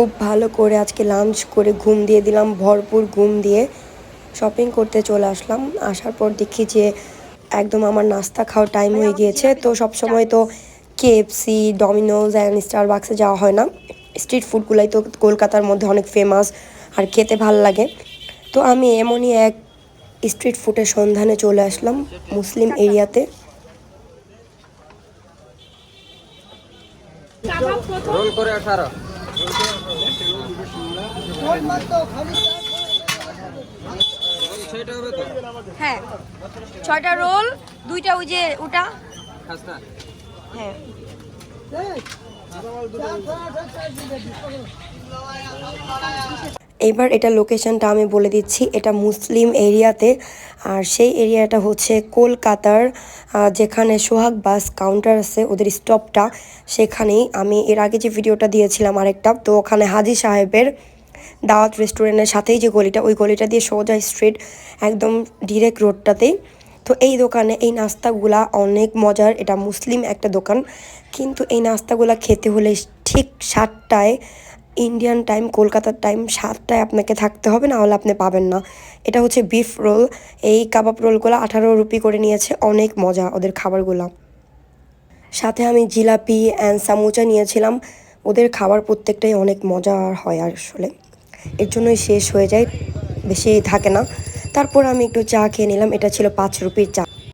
খুব ভালো করে আজকে লাঞ্চ করে ঘুম দিয়ে দিলাম, ভরপুর ঘুম দিয়ে শপিং করতে চলে আসলাম। আসার পর দেখি যে একদম আমার নাস্তা খাওয়ার টাইম হয়ে গিয়েছে। তো সব সময় তো কেএফসি ডমিনোজ অ্যান্ড স্টার বাক্সে যাওয়া হয় না। স্ট্রিট ফুডগুলাই তো কলকাতার মধ্যে অনেক ফেমাস আর খেতে ভালো লাগে। তো আমি এমনই এক স্ট্রিট ফুডের সন্ধানে চলে আসলাম মুসলিম এরিয়াতে। রোল করে তো হ্যাঁ ছয়টা রোল দুইটা ওই যে ওটা। হ্যাঁ। এইবার এটা লোকেশনটা আমি বলে দিচ্ছি, এটা মুসলিম এরিয়াতে। আর সেই এরিয়াটা হচ্ছে কলকাতার যেখানে সোহাগ বাস কাউন্টার আছে, ওদের স্টপটা সেখানেই আমি এর আগে যে ভিডিওটা দিয়েছিলাম আরেকটা, তো ওখানে হাজি সাহেবের দাওয়াত রেস্টুরেন্টের সাথেই যে গলিটা, ওই গলিটা দিয়ে সোজা স্ট্রিট একদম ডিরেক্ট রোডটাতেই তো এই দোকানে এই নাস্তাগুলা অনেক মজার, এটা মুসলিম একটা দোকান। কিন্তু এই নাস্তাগুলা খেতে হলে ঠিক সাতটায় ইন্ডিয়ান টাইম কলকাতার টাইম সাতটায় আপনাকে থাকতে হবে না হলে আপনি পাবেন না। এটা হচ্ছে বিফ রোল এই কাবাব রোলগুলো আঠারো রুপি করে নিয়েছে, অনেক মজা ওদের খাবারগুলো। সাথে আমি জিলাপি অ্যান্ড সামোচা নিয়েছিলাম, ওদের খাবার প্রত্যেকটাই অনেক মজার হয় আসলে। এর জন্যই শেষ হয়ে যায়, বেশি থাকে না। তারপর আমি একটু চা খেয়ে নিলাম, এটা ছিল পাঁচ রুপির চা।